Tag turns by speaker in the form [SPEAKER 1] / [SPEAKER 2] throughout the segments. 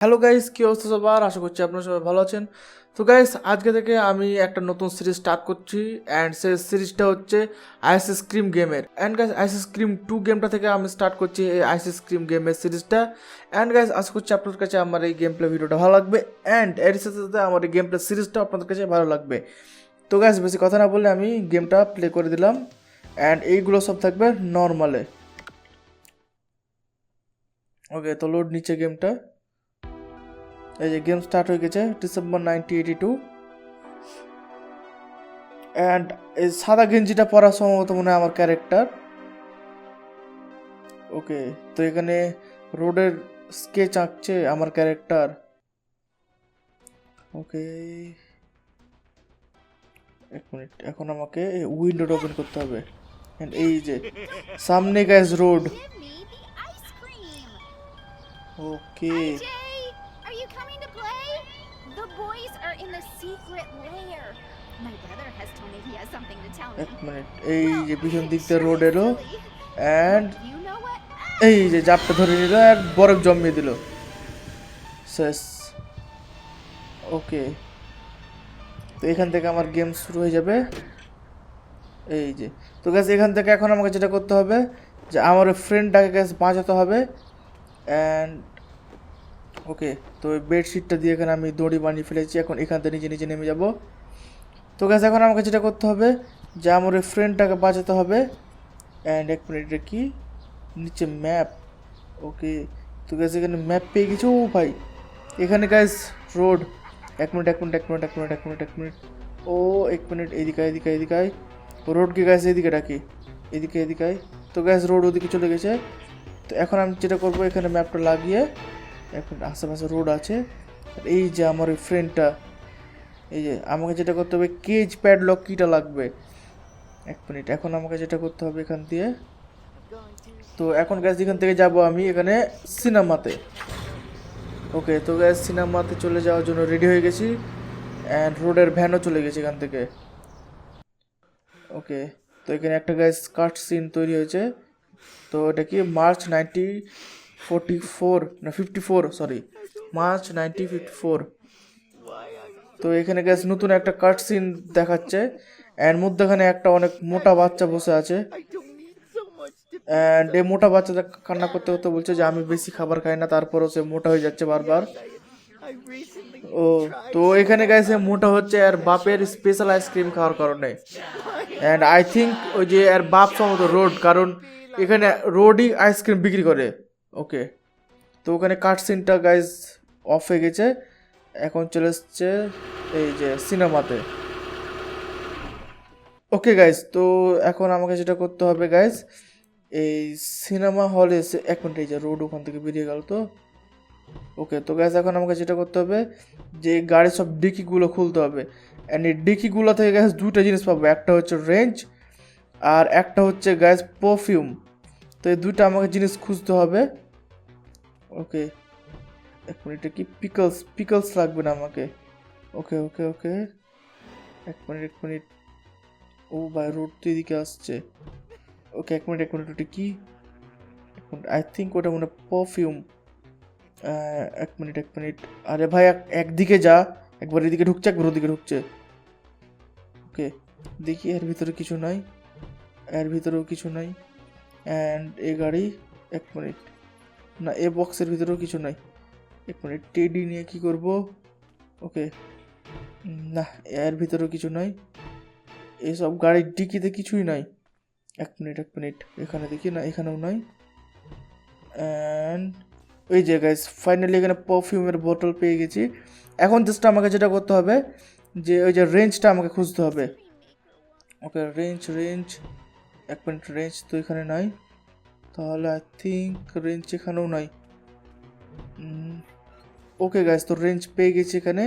[SPEAKER 1] Hello guys কী অবস্থা সবার? আশা করছি আপনারা সবাই ভালো আছেন। তো গাইস আজকে থেকে আমি একটা নতুন সিরিজ স্টার্ট করছি অ্যান্ড সে সিরিজটা হচ্ছে আইসিস ক্রিম গেমের and guys Ice Scream two গেমটা থেকে আমি স্টার্ট করছি এই আইসিস ক্রিম গেমের সিরিজটা অ্যান্ড গাইস আশা করছি আপনাদের কাছে আমার এই গেম প্লে ভিডিওটা ভালো লাগবে অ্যান্ড এর সাথে সাথে আমার এই গেম প্লে সিরিজটা আপনাদের কাছে ভালো লাগবে। তো গাইস বেশি কথা না বললে আমি গেমটা প্লে করে দিলাম অ্যান্ড এইগুলো সব থাকবে নর্মালে ওকে তো লোড নিচে গেমটা এই যে গেম স্টার্ট হয়ে গেছে December ninety eighty two and এই সাদা গেঞ্জিটা পরা সম্ভবত মনে হয় আমার ক্যারেক্টার ওকে তো এখানে রোডের স্কেচ আঁকছে আমার ক্যারেক্টার ওকে এক মিনিট এখন আমাকে উইন্ডোটা ওপেন করতে হবে। And এই যে সামনে gas Rod. Okay
[SPEAKER 2] secret lair. My brother has told me he has something to tell me.
[SPEAKER 1] এক মিনিট এই যে পিছন দিক দিয়ে রোড এলো অ্যান্ড? এই যে জাপটা ধরে নিল আর বরফ জমিয়ে দিল শেষ ওকে তো এখান থেকে আমার গেম শুরু হয়ে যাবে এই যে তো গ্যাস এখান থেকে এখন আমাকে যেটা করতে হবে যে আমার ওই ফ্রেন্ডটাকে গ্যাস বাঁচাতে হবে অ্যান্ড ওকে, তো বেডশিটটা দিয়ে এখানে আমি দড়ি বানিয়ে ফেলেছি, এখন এখান থেকে নিজে নিজে নেমে যাব। তো গ্যাস এখন আমাকে যেটা করতে হবে, যে আমার ওই ফ্রেন্ডটাকে বাঁচাতে হবে। অ্যান্ড এক মিনিট কি? নিচে ম্যাপ ওকে। তো গ্যাস এখানে ম্যাপ পেয়ে গেছো, ও ভাই। এখানে গ্যাস রোড এক মিনিট এক মিনিট এক মিনিট এক মিনিট এক মিনিট এক মিনিট ও, এক মিনিট এদিকে এদিকে এদিকে আয়। রোড কি গ্যাস এদিকে ডাকি। এদিকে এদিকে তো গ্যাস রোড ওদিকে চলে গেছে। তো এখন আমি যেটা করব, এখানে ম্যাপটা লাগিয়ে এখন আশেপাশে রোড আছে। এই যে আমার ওই ফ্রেন্ডটা এই যে আমাকে যেটা করতে হবে কেজ প্যাডলক কিটা লাগবে? এক মিনিট এখন আমাকে যেটা করতে হবে এখান দিয়ে। তো এখন গ্যাস এখান থেকে যাব আমি এখানে সিনেমাতে ওকে তো গ্যাস সিনেমাতে চলে যাওয়ার জন্য রেডি হয়ে গেছি। অ্যান্ড রোডের ভ্যানও চলে গেছে এখান থেকে। ওকে তো এখানে একটা গ্যাস কাট সিন তৈরি হয়েছে। তো এটা কি মার্চ নাইনটি ফোরটি ফোর না fifty four sorry March ninety fifty four তো এখানে গ্যাস নতুন একটা কাট সিন দেখাচ্ছে অ্যান্ড মধ্যখানে একটা অনেক মোটা বাচ্চা বসে আছে। অ্যান্ড এই মোটা বাচ্চাটা কান্না করতে করতে বলছে যে, আমি বেশি খাবার খাই না, তারপরও সে মোটা হয়ে যাচ্ছে বারবার। ও, তো এখানে গেছে মোটা হচ্ছে আর বাপের স্পেশাল আইসক্রিম খাওয়ার কারণে। অ্যান্ড আই থিঙ্ক ওই যে আর বাপ সম্ভবত রোড কারণ এখানে রোডই আইসক্রিম বিক্রি করে। ওকে। তো ওখানে কাট সিনটা গাইজ অফ হয়ে গেছে। এখন চলে এসছে এই যে সিনেমাতে। ওকে গাইজ তো এখন আমাকে যেটা করতে হবে গাইজ এই সিনেমা হলে এসে এক মিনিট, এই যে রোড ওখান থেকে বেরিয়ে গেল তো। ওকে, তো গ্যাস এখন আমাকে যেটা করতে হবে, যে গাড়ির সব ডিকিগুলো খুলতে হবে। অ্যান্ড এই ডিকিগুলো থেকে গ্যাস দুটো জিনিস পাবো। একটা হচ্ছে রেঞ্জ আর একটা হচ্ছে গ্যাস পারফিউম তো এই দুইটা আমাকে জিনিস খুঁজতে হবে। ওকে, এক মিনিট, কি পিকলস পিকলস লাগবে না আমাকে। ওকে ওকে ওকে, এক মিনিট এক মিনিট। ও ভাই, রোড তো এদিকে আসছে। ওকে, এক মিনিট এক মিনিট, ওটা কি? আই থিঙ্ক ওটা মনে পারফিউম এক মিনিট এক মিনিট। আরে ভাই, এক, একদিকে যা। একবার এদিকে ঢুকছে, একবার ওদিকে ঢুকছে। ওকে, দেখি, এর ভিতরে কিছু নাই। এর ভিতরেও কিছু নাই। অ্যান্ড এ গাড়ি, এক মিনিট। না, এ বক্সের ভিতরেও কিছু নাই। এক মিনিট। টেডি নিয়ে কি করব? ওকে না, এর ভিতরেও কিছু নাই। এসব গাড়ির ডিকিতে কিছুই নাই। এক মিনিট এক মিনিট। এখানে দেখি, না, এখানেও নাই। অ্যান্ড ওই যে গাইস ফাইনালি এখানে পারফিউমের বোতল পেয়ে গেছি। এখন জাস্ট আমাকে যেটা করতে হবে, যে ওই যে রেঞ্জটা আমাকে খুঁজতে হবে। ওকে রেঞ্জ রেঞ্জ এক মিনিট রেঞ্জ তো এখানে নাই। তাহলে আই থিঙ্ক রেঞ্জ এখানেও নাই। ওকে গাইস তো রেঞ্জ পেয়ে গেছি এখানে।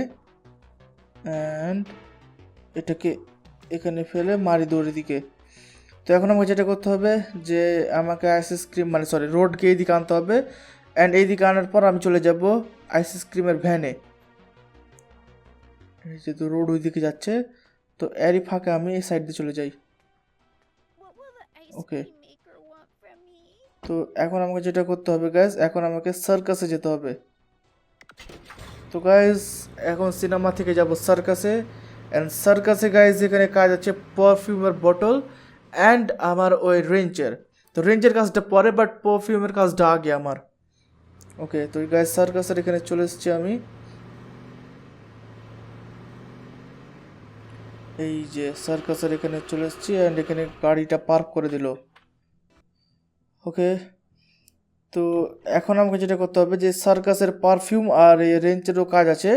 [SPEAKER 1] অ্যান্ড এটাকে এখানে ফেলে মারি দৌড়ি দিকে। তো এখন আমাকে যেটা করতে হবে যে আমাকে আইসিস ক্রিম মানে সরি রোডকে এইদিকে আনতে হবে। অ্যান্ড এইদিকে আনার পর আমি চলে যাব আইসিস ক্রিমের ভ্যানে যেহেতু রোড ওইদিকে যাচ্ছে। তো এরই ফাঁকে আমি এই সাইড দিয়ে চলে যাই।
[SPEAKER 2] Me?
[SPEAKER 1] তো এখন আমাকে যেটা করতে হবে গ্যাস এখন আমাকে সার্কাসে যেতে হবে। তো গাইজ এখন সিনেমা থেকে যাব সার্কাসে অ্যান্ড সার্কাসে গাইজ এখানে কাজ আছে পারফিউমের বটল অ্যান্ড আমার ওই রেঞ্জের তো রেঞ্জের কাজটা পরে বাট পারফিউমের কাজটা আগে আমার। ওকে তো গাইজ সার্কাসের এখানে চলে এসেছি আমি। এই যে সার্কাসের এখানে চলে এসেছি অ্যান্ড এখানে গাড়িটা পার্ক করে দিল। ওকে তো এখন আমাকে যেটা করতে হবে যে সার্কাসের পারফিউম আর এই রেঞ্চেরও কাজ আছে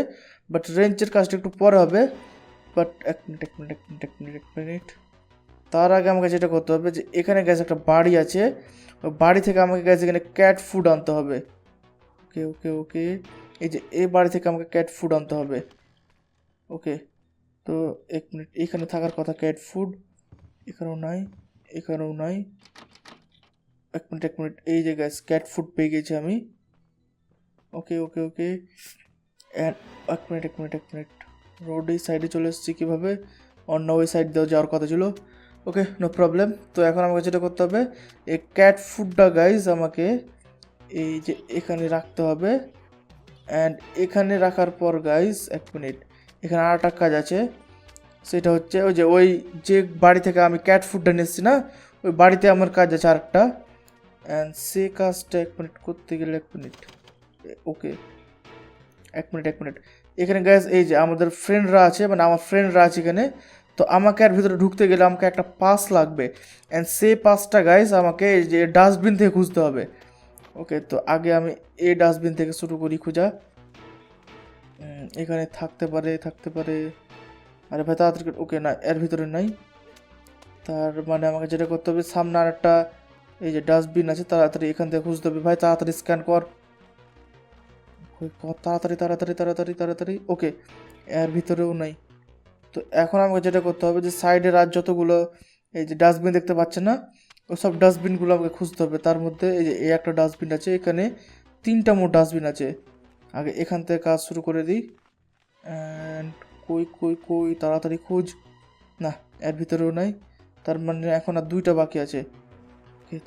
[SPEAKER 1] বাট রেঞ্চের কাজটা একটু পরে হবে। বাট এক মিনিট এক মিনিট এক মিনিট এক মিনিট এক মিনিট তার আগে আমাকে যেটা করতে হবে যে এখানে গ্যাস একটা বাড়ি আছে, ওই বাড়ি থেকে আমাকে গ্যাস এখানে ক্যাট ফুড আনতে হবে। ওকে ওকে ওকে এই যে এই বাড়ি থেকে আমাকে ক্যাট ফুড আনতে হবে। ওকে তো এক মিনিট, এখানে থাকার কথা ক্যাট ফুড এখানেও নাই এখানেও নাই। এক মিনিট এক মিনিট, এই যে গ্যাস ক্যাট ফুড পেয়ে গেছি আমি। ওকে ওকে ওকে এক মিনিট এক মিনিট এক মিনিট। রোড এই সাইডে চলে এসেছি কীভাবে? অন্য ওই সাইড দিয়েও যাওয়ার কথা ছিল। ওকে নো প্রবলেম তো এখন আমাকে যেটা করতে হবে, এই ক্যাট ফুডটা গাইজ আমাকে এই যে এখানে রাখতে হবে। অ্যান্ড এখানে রাখার পর গাইজ এক মিনিট। এখানে আর একটা কাজ আছে। সেটা হচ্ছে ওই যে ওই যে বাড়ি থেকে আমি ক্যাট ফুডটা নিয়েছি না, ওই বাড়িতে আমার কাজ আছে আরেকটা। অ্যান্ড সে কাজটা এক মিনিট করতে গেলে এক মিনিট ওকে এক মিনিট এক মিনিট এখানে গ্যাস এই যে আমাদের ফ্রেন্ডরা আছে মানে আমার ফ্রেন্ডরা আছে এখানে, তো আমাকে আর ভিতরে ঢুকতে গেলে আমাকে একটা পাস লাগবে। অ্যান্ড সেই পাসটা গাইজ আমাকে এই যে ডাস্টবিন থেকে খুঁজতে হবে। ওকে তো আগে আমি এই ডাস্টবিন থেকে শুরু করি খোঁজা। এখানে থাকতে পারে থাকতে পারে। আরে ভাই, তাড়াতাড়ি ওকে, না, এর ভিতরে নাই। তার মানে আমাকে যেটা করতে হবে, সামনে আর একটা এই যে ডাস্টবিন আছে, তাড়াতাড়ি এখান থেকে খুঁজতে হবে। ভাই, তাড়াতাড়ি স্ক্যান কর। তাড়াতাড়ি তাড়াতাড়ি তাড়াতাড়ি তাড়াতাড়ি। ওকে, এর ভিতরেও নাই। তো এখন আমাকে যেটা করতে হবে যে সাইডের আর যতগুলো এই যে ডাস্টবিন দেখতে পাচ্ছেন না ওই সব ডাস্টবিনগুলো আমাকে খুঁজতে হবে। তার মধ্যে এই যে, এই একটা ডাস্টবিন আছে, এখানে তিনটা মোট ডাস্টবিন আছে। আগে এখান থেকে কাজ শুরু করে দিই। অ্যান্ড কই কই কই, তাড়াতাড়ি খোঁজ। না, এর ভিতরেও নাই। তার মানে এখন আর দুইটা বাকি আছে।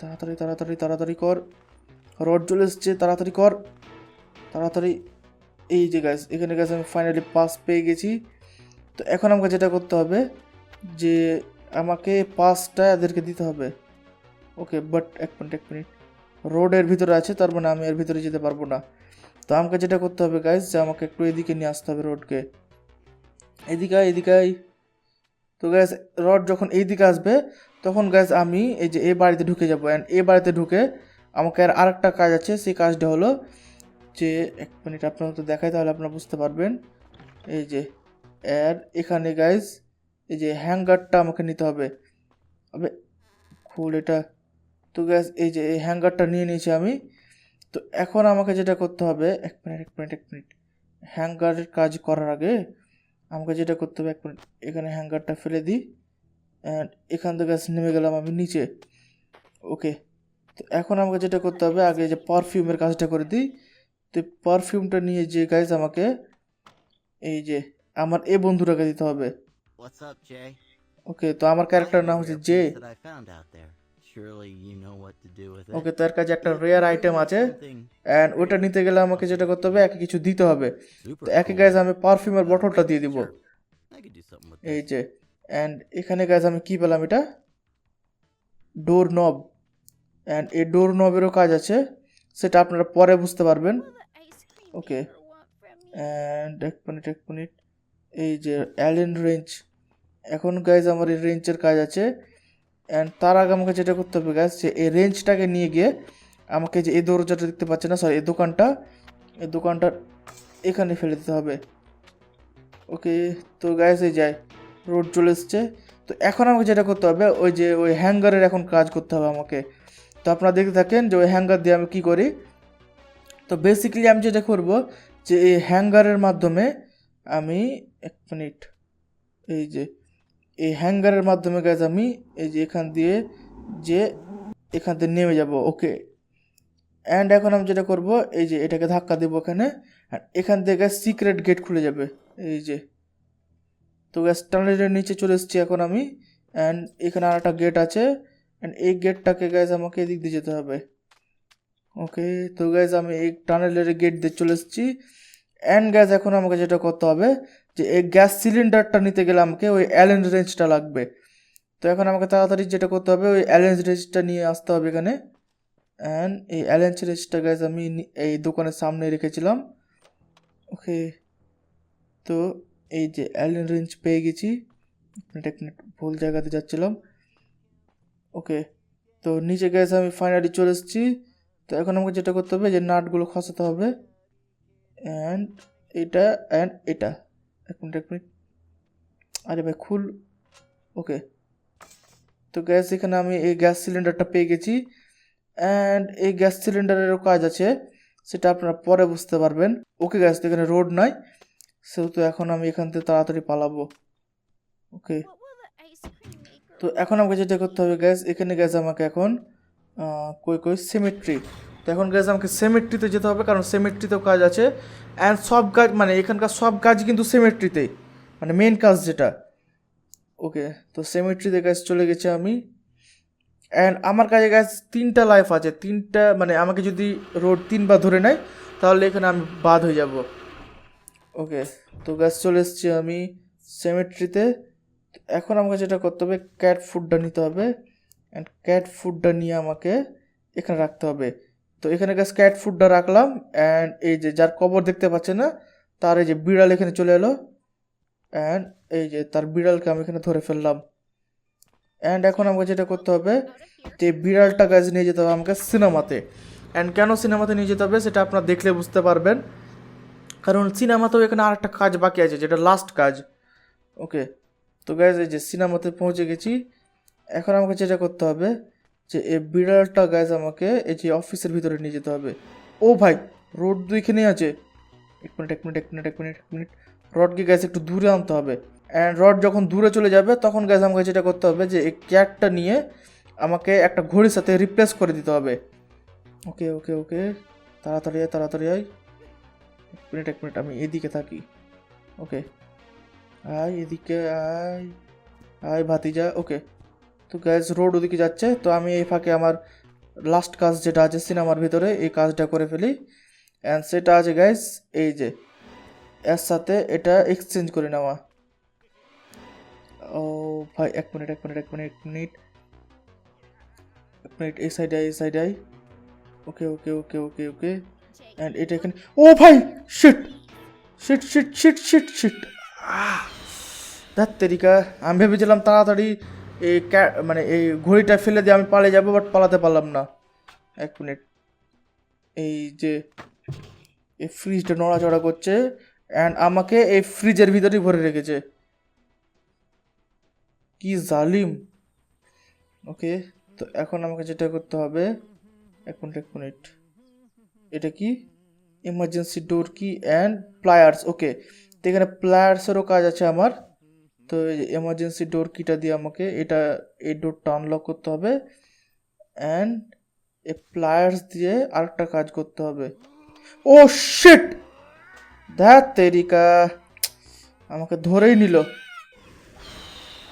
[SPEAKER 1] তাড়াতাড়ি তাড়াতাড়ি তাড়াতাড়ি কর। রড চলে এসছে, তাড়াতাড়ি কর। তাড়াতাড়ি, এই যে গ্যাস এখানে গ্যাস আমি ফাইনালি পাস পেয়ে গেছি। তো এখন আমাকে যেটা করতে হবে, যে আমাকে পাসটা এদেরকে দিতে হবে। ওকে বাট এক মিনিট এক মিনিট রোডের ভিতরে আছে, তার মানে আমি এর ভিতরে যেতে পারব না। তো আমাকে যেটা করতে হবে গাইজ যে আমাকে একটু এদিকে নিয়ে আসতে হবে রোডকে এদিকে এদিকে তো গ্যাস রড যখন এই দিকে আসবে, তখন গ্যাস আমি এই যে এই বাড়িতে ঢুকে যাব। অ্যান্ড এই বাড়িতে ঢুকে আমাকে আর আরেকটা কাজ আছে, সেই কাজটা হলো যে, এক মিনিট আপনারা তো দেখাই তাহলে আপনারা বুঝতে পারবেন। এই যে এর এখানে গাইজ এই যে হ্যাঙ্গারটা আমাকে নিতে হবে। আবে খুল এটা। তো গ্যাস এই যে, এই হ্যাঙ্গারটা নিয়ে নিয়েছি আমি। তো এখন আমাকে যেটা করতে হবে এক মিনিট এক মিনিট এক মিনিট। হ্যাঙ্গারের কাজ করার আগে আমাকে যেটা করতে হবে এক মিনিট এখানে হ্যাঙ্গারটা ফেলে দিই অ্যান্ড এখান থেকে গ্যাস নেমে গেলাম আমি নিচে। ওকে তো এখন আমাকে যেটা করতে হবে আগে যে পারফিউমের কাজটা করে দিই। তো পারফিউমটা নিয়ে যে গাইজ আমাকে এই যে আমার এ বন্ধুটাকে দিতে হবে? ওকে তো আমার ক্যারেক্টার নাম হচ্ছে J
[SPEAKER 3] That I found out there. Surely you know what to do with it.
[SPEAKER 1] Okay তার কাছে একটা রেয়ার আইটেম আছে অ্যান্ড ওটা নিতে গেলে আমাকে যেটা করতে হবে একে কিছু দিতে হবে। তো একে. গাইজ আমি পারফিউমের বটলটা দিয়ে দিব। এই যে অ্যান্ড এখানে গাইজ আমি কি পেলাম এটা? ডোর নব অ্যান্ড এই ডোর নবেরও কাজ আছে সেটা আপনারা পরে বুঝতে পারবেন।
[SPEAKER 2] Me.
[SPEAKER 1] অ্যান্ড এক মিনিট এক মিনিট এই যে অ্যালেন রেঞ্জ এখন গাইজ আমার এই রেঞ্জের কাজ আছে। অ্যান্ড তার আগে আমাকে যেটা করতে হবে গাইজ যে এই রেঞ্জটাকে নিয়ে গিয়ে আমাকে যে এই দরজাটা দেখতে পাচ্ছে না সরি এই দোকানটা এই দোকানটা এখানে ফেলে দিতে হবে। ওকে তো গাইজ এই যায় রোড চলে এসছে। তো এখন আমাকে যেটা করতে হবে, ওই যে ওই হ্যাঙ্গারের এখন কাজ করতে হবে আমাকে। তো আপনারা দেখতে থাকেন যে ওই হ্যাঙ্গার দিয়ে আমি কী করি। তো বেসিক্যালি আমি যেটা করব, যে এই হ্যাঙ্গারের মাধ্যমে আমি এক মিনিট এই যে এই হ্যাঙ্গারের মাধ্যমে গাছ আমি এই যে এখান দিয়ে যে এখান থেকে নেমে যাব ওকে অ্যান্ড এখন আমি যেটা করব, এই যে এটাকে ধাক্কা দেবো এখানে এখান থেকে সিক্রেট গেট খুলে যাবে, এই যে। তো গ্যাস টানেলের নিচে চলে এসেছি এখন আমি অ্যান্ড এখানে আর একটা গেট আছে অ্যান্ড এই গেটটাকে গ্যাস আমাকে এদিক দিয়ে যেতে হবে ওকে তো গ্যাস আমি এই টানেলের গেট দিয়ে চলে এসেছি অ্যান্ড গ্যাস এখন আমাকে যেটা করতে হবে যে এই গ্যাস সিলিন্ডারটা নিতে গেলে আমাকে ওই অ্যালেন রেঞ্জটা লাগবে। তো এখন আমাকে তাড়াতাড়ি যেটা করতে হবে, ওই অ্যালেন রেঞ্জটা নিয়ে আসতে হবে এখানে। অ্যান্ড এই অ্যালেন রেঞ্জটা গ্যাস আমি এই দোকানের সামনে রেখেছিলাম। ওকে তো এই যে অ্যালেন রেঞ্জ পেয়ে গেছি। এক মিনিট ভুল জায়গাতে যাচ্ছিলাম। ওকে তো নিচে গ্যাস আমি ফাইনালি চলে এসেছি। তো এখন আমাকে যেটা করতে হবে যে নাটগুলো খসাতে হবে। অ্যান্ড এটা অ্যান্ড এটা। এক মিনিট এক মিনিট আরে ভাই খুল। ওকে। তো গ্যাস এখানে আমি এই গ্যাস সিলিন্ডারটা পেয়ে গেছি। অ্যান্ড এই গ্যাস সিলিন্ডারেরও কাজ আছে। সেটা আপনারা পরে বুঝতে পারবেন। ওকে গ্যাস তো এখানে রোড নাই। সেহেতু এখন আমি এখান থেকে তাড়াতাড়ি পালাবো। ওকে। তো এখন আমাকে যেটা করতে হবে গ্যাস এখানে গ্যাস আমাকে এখন কই কই সেমেট্রি তো এখন গ্যাস আমাকে সেমেট্রিতে যেতে হবে, কারণ সেমেট্রিতেও কাজ আছে। অ্যান্ড সব কাজ মানে এখানকার সব কাজ কিন্তু সেমেট্রিতেই মানে মেন কাজ যেটা। ওকে তো সেমেট্রিতে গ্যাস চলে গেছে আমি। অ্যান্ড আমার কাছে গ্যাস তিনটা লাইফ আছে, তিনটা মানে আমাকে যদি রোড তিনবার ধরে নেয়, তাহলে এখানে আমি বাদ হয়ে যাব। ওকে তো গ্যাস চলে এসেছি আমি সেমেট্রিতে এখন আমাকে যেটা করতে হবে ক্যাট ফুডটা নিতে হবে। অ্যান্ড ক্যাট ফুডটা নিয়ে আমাকে এখানে রাখতে হবে। তো এখানে গ্যাস ক্যাট ফুডটা রাখলাম অ্যান্ড এই যে যার কবর দেখতে পাচ্ছে না, তার এই যে বিড়াল এখানে চলে এলো অ্যান্ড এই যে তার বিড়ালকে আমি এখানে ধরে ফেললাম। অ্যান্ড এখন আমাকে যেটা করতে হবে? যে বিড়ালটা গাছ নিয়ে যেতে হবে আমাকে সিনেমাতে। অ্যান্ড কেন সিনেমাতে নিয়ে যেতে হবে সেটা আপনারা দেখলে বুঝতে পারবেন। কারণ সিনেমাতেও এখানে আরেকটা কাজ বাকি আছে, যেটা লাস্ট কাজ। ওকে তো গ্যাস এই যে সিনেমাতে পৌঁছে গেছি। এখন আমাকে যেটা করতে হবে যে এই বিড়ালটা গ্যাস আমাকে এই যে অফিসের ভিতরে নিয়ে যেতে হবে। ও ভাই, রোড দুইখানেই আছে। এক মিনিট এক মিনিট এক মিনিট এক মিনিট এক মিনিট। রডকে গ্যাস একটু দূরে আনতে হবে। অ্যান্ড রড যখন দূরে চলে যাবে, তখন গ্যাস আমাকে যেটা করতে হবে যে, এই ক্যাটটা নিয়ে আমাকে একটা ঘড়ির সাথে রিপ্লেস করে দিতে হবে। ওকে ওকে ওকে। তাড়াতাড়ি আয় তাড়াতাড়ি আয়। এক মিনিট এক মিনিট, আমি এদিকে থাকি। ওকে। আয়, এদিকে আয়। আয়, ভাতিজা, ওকে। তো গ্যাস রোড ওদিকে যাচ্ছে তো আমি এই ফাঁকে আমার লাস্ট কাজ যেটা আছে সিনেমার ভিতরে এই কাজটা করে ফেলি। অ্যান্ড সেটা আছে গ্যাস এই যে এর সাথে এটা এক্সচেঞ্জ করে নেওয়া। ও ভাই এক মিনিট এক মিনিট এক মিনিট এক মিনিট এক মিনিট এই সাইডে এই সাইডে I okay okay okay okay okay and এটা এখানে ও ভাই shit shit shit shit shit shit ধার তেরিকা আমি ভেবেছিলাম তাড়াতাড়ি এই মানে এই ঘড়িটা ফেলে দিয়ে আমি পালিয়ে যাব বাট পালাতে পারলাম না। এক মিনিট। এই যে, এই ফ্রিজটা নড়াচড়া করছে অ্যান্ড আমাকে এই ফ্রিজের ভিতরেই ভরে রেখেছে। কি জালিম। ওকে, তো এখন আমাকে যেটা করতে হবে, এক মিনিট এক মিনিট। এটা কি? Emergency door key and pliers okay তো এখানে প্লায়ার্সেরও কাজ আছে আমার। তো এমার্জেন্সি ডোর কিটা দিয়ে আমাকে এটা, এই ডোরটা আনলক করতে হবে অ্যান্ড এই প্লায়ার্স দিয়ে আরেকটা কাজ করতে হবে। ও শিট ধ্যাত তেরিকা আমাকে ধরেই নিল।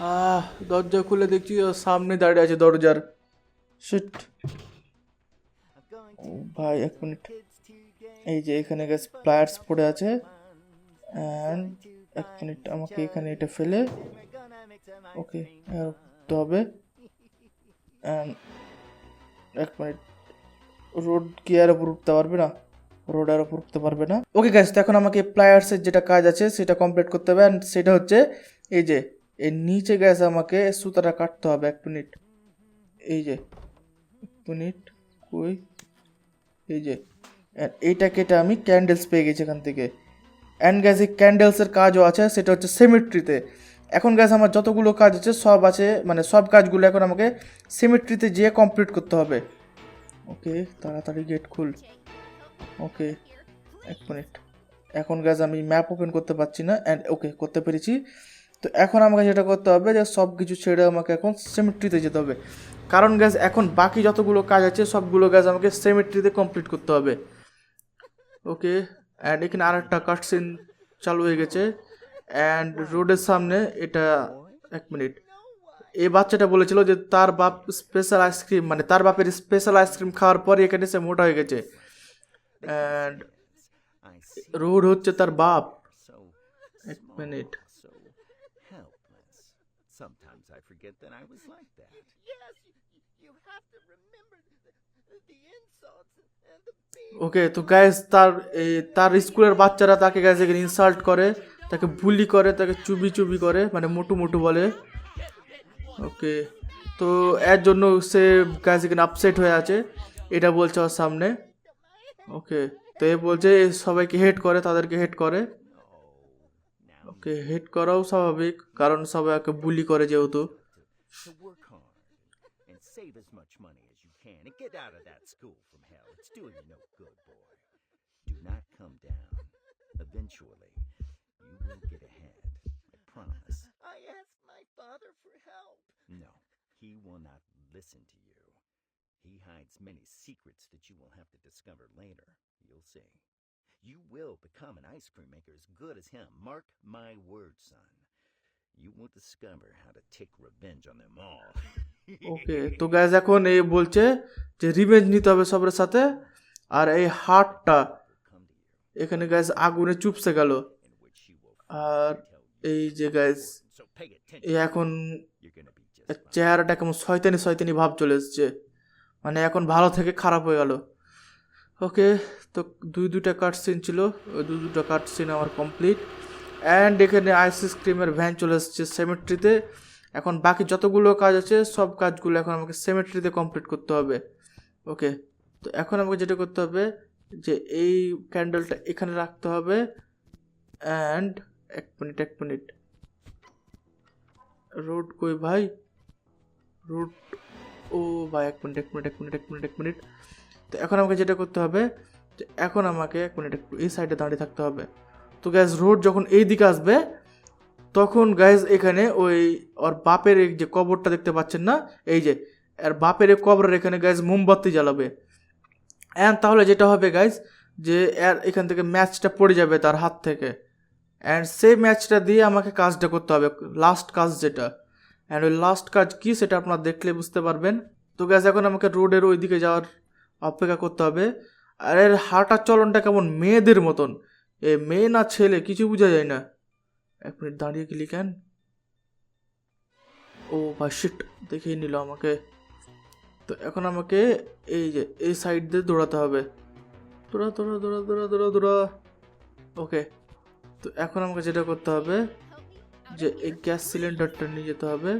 [SPEAKER 1] আহ, দরজা খুলে দেখছি সামনে দাঁড়িয়ে আছে দরজার। শিট ভাই, এক মিনিট। এই যে এখানে গ্যাস প্লায়ার্স পড়ে আছে। অ্যান্ড এক মিনিট আমাকে এখানে এটা ফেলে। ওকে তো হবে। অ্যান্ড এক মিনিট। রোড কি আর উপর উঠতে পারবে না? রোড আর উপর উঠতে পারবে না। ওকে গ্যাস তো এখন আমাকে প্লায়ার্সের যেটা কাজ আছে সেটা কমপ্লিট করতে হবে। অ্যান্ড সেটা হচ্ছে এই যে এর নিচে গ্যাস আমাকে সুতাটা কাটতে হবে এক মিনিট। এই যে এক মিনিট কই? এই যে এইটা কেটে আমি ক্যান্ডেলস পেয়ে গেছি এখান থেকে। অ্যান্ড গ্যাস এই ক্যান্ডেলসের কাজও আছে, সেটা হচ্ছে সেমিট্রিতে এখন গ্যাস আমার যতগুলো কাজ আছে, সব আছে মানে সব কাজগুলো এখন আমাকে সেমিট্রিতে যেয়ে কমপ্লিট করতে হবে। ওকে তাড়াতাড়ি গেট খুল। ওকে এক মিনিট এখন গ্যাস আমি ম্যাপ ওপেন করতে পারছি না অ্যান্ড ওকে করতে পেরেছি। তো এখন আমাকে যেটা করতে হবে, যে সব কিছু ছেড়ে আমাকে এখন সেমিট্রিতে যেতে হবে। কারণ গ্যাস এখন বাকি যতগুলো কাজ আছে, সবগুলো গ্যাস আমাকে সেমিট্রিতে কমপ্লিট করতে হবে। ওকে অ্যান্ড এখানে আরেকটা কাট সিন চালু হয়ে গেছে অ্যান্ড রোডের সামনে এটা এক মিনিট এই বাচ্চাটা বলেছিল যে তার বাপ স্পেশাল আইসক্রিম মানে তার বাপের স্পেশাল আইসক্রিম খাওয়ার পরে এখানে সে মোটা হয়ে গেছে অ্যান্ড রোড হচ্ছে তার বাপ এক minute.
[SPEAKER 3] Sometimes I forget that I was like that.
[SPEAKER 4] Yes, you, you have to remember
[SPEAKER 1] okay তো গ্যাস তার তার স্কুলের বাচ্চারা তাকে গ্যাস এখানে ইনসাল্ট করে, তাকে বুলি করে, তাকে চুবি চুবি করে মানে মোটু মোটু বলে। ওকে তো এর জন্য সে গ্যাস এখানে আপসেট হয়ে আছে। এটা বলছে ওর সামনে। ওকে তো এ বলছে সবাইকে হেট করে, তাদেরকে হেট করে। ওকে হেট করাও স্বাভাবিক, কারণ সবাই ওকে বুলি করে যেহেতু।
[SPEAKER 3] Save as much money as you can and get out of that school from hell. It's doing you no good, boy. Do not come down. Eventually, you will get ahead. I promise.
[SPEAKER 4] I asked my father for help.
[SPEAKER 3] No, he will not listen to you. He hides many secrets that you will have to discover later. You'll see. You will become an ice cream maker as good as him. Mark my words, son. You will discover how to take revenge on them all.
[SPEAKER 1] ওকে তো gas এখন এ বলছে যে revenge নিতে হবে সবার সাথে আর এই
[SPEAKER 3] you,
[SPEAKER 1] এখানে গ্যাস আগুনে চুপসে গেল আর এই যে gas
[SPEAKER 3] So pay
[SPEAKER 1] a
[SPEAKER 3] attention.
[SPEAKER 1] এখন. চেহারাটা কেমন শয়তানি শয়তানি ভাব চলে এসছে মানে এখন ভালো থেকে খারাপ হয়ে গেল ওকে তো দুই দুইটা কাট সিন ছিল ওই দুই দুটো কাট সিন আমার কমপ্লিট অ্যান্ড এখানে আইসক্রিমের ভ্যান চলে এসছে সেমেট্রিতে এখন বাকি যতগুলো কাজ আছে, সব কাজগুলো এখন আমাকে সেমেট্রিতে কমপ্লিট করতে হবে। ওকে? তো এখন আমাকে যেটা করতে হবে, যে এই ক্যান্ডেলটা এখানে রাখতে হবে অ্যান্ড এক মিনিট এক মিনিট রোড কই ভাই? রোড ও ভাই, এক মিনিট এক মিনিট এক মিনিট এক মিনিট এক মিনিট তো এখন আমাকে যেটা করতে হবে এখন আমাকে এক মিনিট একটু এই সাইডে দাঁড়িয়ে থাকতে হবে। তো গ্যাস রোড যখন এই দিকে আসবে তখন গ্যাস এখানে ওই ওর বাপের যে কবরটা দেখতে পাচ্ছেন না? এই যে, আর বাপের কবরের এখানে গ্যাস মোমবাতি জ্বালাবে। অ্যান্ড তাহলে যেটা হবে গাইজ যে এর এখান থেকে ম্যাচটা পড়ে যাবে তার হাত থেকে। অ্যান্ড সেই ম্যাচটা দিয়ে আমাকে কাজটা করতে হবে লাস্ট কাজ যেটা। অ্যান্ড ওই লাস্ট কাজ কী সেটা আপনারা দেখলে বুঝতে পারবেন। তো গ্যাস এখন আমাকে রোডের ওই দিকে যাওয়ার অপেক্ষা করতে হবে। আর এর হাঁটার চলনটা কেমন? মেয়েদের মতন। এ মেয়ে না ছেলে, কিছু বোঝা যায় না। এক মিনিট দাঁড়িয়ে গেলি কেন? ও ভাই শিট দেখেই নিল আমাকে। তো এখন আমাকে এই যে, এই সাইড দিয়ে দৌড়াতে হবে। দৌড়া দৌড়া দৌড়া দৌড়া দৌড়া দৌড়া। ওকে তো এখন আমাকে যেটা করতে হবে, যে এই গ্যাস সিলিন্ডারটা নিয়ে যেতে হবে।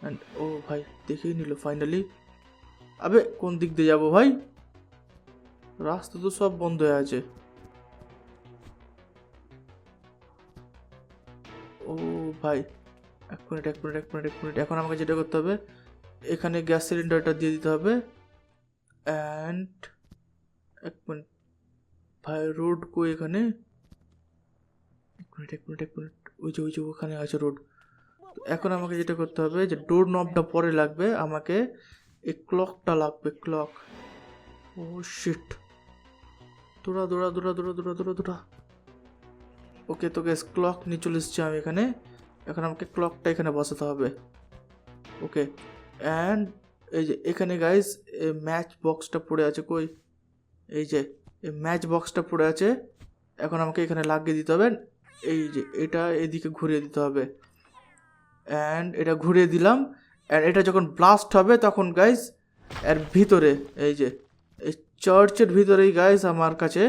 [SPEAKER 1] অ্যান্ড ও ভাই, দেখেই নিল ফাইনালি আবে, কোন দিক দিয়ে যাব ভাই? রাস্তা তো সব বন্ধ হয়ে আছে। ভাই এক মিনিট এক মিনিট এক মিনিট এক মিনিট। এখন আমাকে যেটা করতে হবে, এখানে গ্যাস সিলিন্ডারটা দিয়ে দিতে হবে। অ্যান্ড এক মিনিট। ভাই, রোড কো এখানে? এক মিনিট এক মিনিট এক মিনিট। ওই যে ওই যে ওখানে আছে রোড। এখন আমাকে যেটা করতে হবে, যে ডোর নবটা পরে লাগবে, আমাকে এই ক্লকটা লাগবে ক্লক ও শিট দৌড়া দৌড়া দৌড়া দৌড়া দৌড়া দৌড়া দৌড়া। ওকে তো গ্যাস ক্লক নিয়ে চলে এসেছি আমি এখানে। এখন আমাকে ক্লকটা এখানে বসাতে হবে। ওকে অ্যান্ড এই যে এখানে গাইস এই ম্যাচ বক্সটা পড়ে আছে কই? এই যে এই ম্যাচ বক্সটা পড়ে আছে। এখন আমাকে এখানে লাগিয়ে দিতে হবে। এই যে এটা এদিকে ঘুরিয়ে দিতে হবে। অ্যান্ড এটা ঘুরিয়ে দিলাম। অ্যান্ড এটা যখন ব্লাস্ট হবে তখন গাইস এর ভিতরে, এই যে, এই চার্চের ভিতরেই গাইস আমার কাছে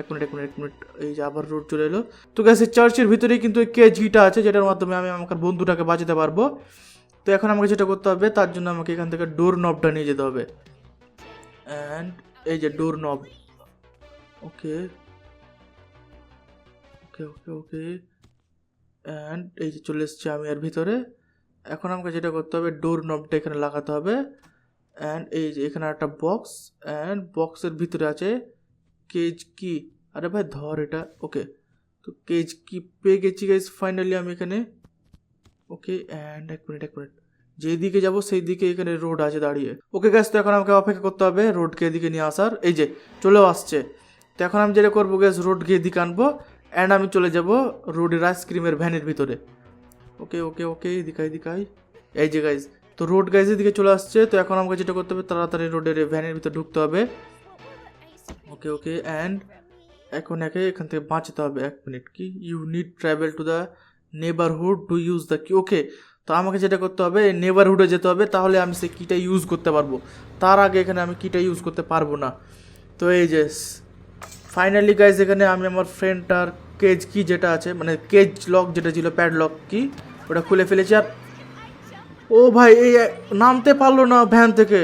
[SPEAKER 1] এক মিনিট এক মিনিট এক মিনিট, এই যে আবার রোড চলে এলো। তো গ্যাস এই চার্চের ভিতরেই কিন্তু এই কেজিটা আছে, যেটার মাধ্যমে আমি আমার বন্ধুটাকে বাঁচাতে পারব। তো এখন আমাকে যেটা করতে হবে, তার জন্য আমাকে এখান থেকে ডোর নবটা নিয়ে যেতে হবে। অ্যান্ড এই যে ডোর নব ওকে ওকে ওকে ওকে অ্যান্ড এই যে চলে এসেছি আমি এর ভিতরে। এখন আমাকে যেটা করতে হবে ডোর নবটা এখানে লাগাতে হবে। অ্যান্ড এই যে এখানে একটা বক্স অ্যান্ড বক্সের ভিতরে আছে কেজ কি আরে ভাই, ধর এটা। ওকে তো কেজ কি পেয়ে গেছি গাইজ ফাইনালি আমি এখানে। ওকে অ্যান্ড এক মিনিট এক মিনিট যেদিকে যাব সেই দিকে এখানে রোড আছে দাঁড়িয়ে। ওকে গ্যাস তো এখন আমাকে অপেক্ষা করতে হবে রোডকে এদিকে নিয়ে আসার। এই যে, চলেও আসছে। তো এখন আমি যেটা করব গ্যাস রোডকে এদিকে আনব অ্যান্ড আমি চলে যাব রোডের আইসক্রিমের ভ্যানের ভিতরে। ওকে ওকে ওকে এদিকে এদিকে আই। এই যে গাইজ তো রোড গাইজের দিকে চলে আসছে। তো এখন আমাকে যেটা করতে হবে, তাড়াতাড়ি রোডের ভ্যানের ভিতরে ঢুকতে হবে। ওকে ওকে অ্যান্ড এখন একে এখান থেকে বাঁচতে হবে এক মিনিট কি? You need travel to the neighbourhood to use the key okay তো আমাকে যেটা করতে হবে নেবারহুডে যেতে হবে, তাহলে আমি সেই কিটা ইউজ করতে পারব। তার আগে এখানে আমি কিটা ইউজ করতে পারব না। তো এই যে ফাইনালি গাইজ এখানে আমি আমার ফ্রেন্ডটার কেজ কি যেটা আছে মানে কেজ লক যেটা ছিল প্যাড লক কি ওটা খুলে ফেলেছি আর ও ভাই, এই নামতে পারল না ভ্যান থেকে।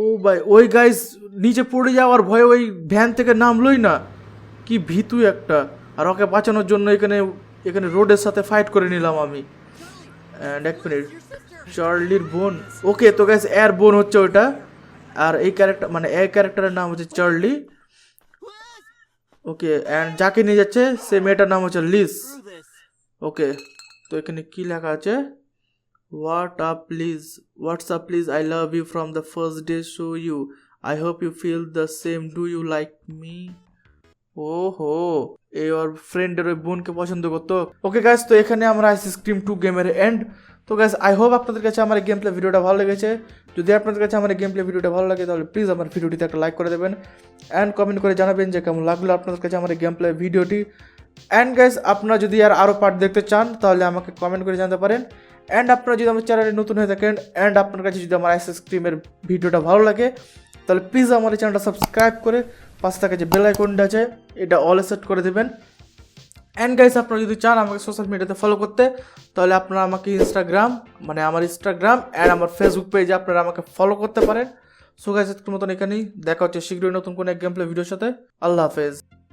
[SPEAKER 1] ও ভাই, ওই গাইজ নিচে পড়ে যাওয়ার ভয়ে ওই ভ্যান থেকে নামলোই না। কি ভীতু একটা। আর ওকে বাঁচানোর জন্য এখানে এখানে রোডের সাথে ফাইট করে নিলাম আমি। অ্যান্ড এক মিনিট চার্লির বোন। ওকে তো গাইজ এর বোন হচ্ছে ওটা আর এই ক্যারেক্টার মানে এই ক্যারেক্টারের নাম হচ্ছে চার্লি ওকে অ্যান্ড যাকে নিয়ে যাচ্ছে, সে মেয়েটার নাম হচ্ছে লিস ওকে তো এখানে কি লেখা আছে? What up please WhatsApp please I love you from the first day show you I hope you feel the same do you like me ও হো এই ওর ফ্রেন্ডের ওই বোনকে পছন্দ করতো। ওকে গাইজ তো এখানে আমরা আইসি স্ক্রিম টু গেমের এন্ড তো গাইজ আই হোপ আপনাদের কাছে আমার গেম প্লে ভিডিওটা ভালো লেগেছে। যদি আপনাদের কাছে আমার গেম প্লে ভিডিওটা ভালো লাগে, তাহলে প্লিজ আমার ভিডিওটিতে একটা লাইক করে দেবেন। অ্যান্ড কমেন্ট করে জানাবেন যে কেমন লাগল আপনাদের কাছে আমার গেম প্লে ভিডিওটি অ্যান্ড গাইজ আপনারা যদি আর আরও পার্ট দেখতে চান, তাহলে আমাকে কমেন্ট করে জানাতে পারেন। অ্যান্ড আপনারা যদি আমার চ্যানেলে নতুন হয়ে থাকেন অ্যান্ড আপনার কাছে যদি আমার আইসি ক্রিমের ভিডিওটা ভালো লাগে, তাহলে প্লিজ আমার এই চ্যানেলটা সাবস্ক্রাইব করে পাশে থাকা যে বেল আইকনটা আছে, এটা অল সেট করে দেবেন। অ্যান্ড গাইস আপনারা যদি চান আমাকে সোশ্যাল মিডিয়াতে ফলো করতে, তাহলে আপনারা আমাকে ইনস্টাগ্রাম মানে আমার ইনস্টাগ্রাম অ্যান্ড আমার ফেসবুক পেজে আপনারা আমাকে ফলো করতে পারেন। সো গাইস মতন এখানেই, দেখা হচ্ছে শীঘ্রই নতুন কোনো এক গেম ভিডিওর সাথে। আল্লাহ হাফেজ।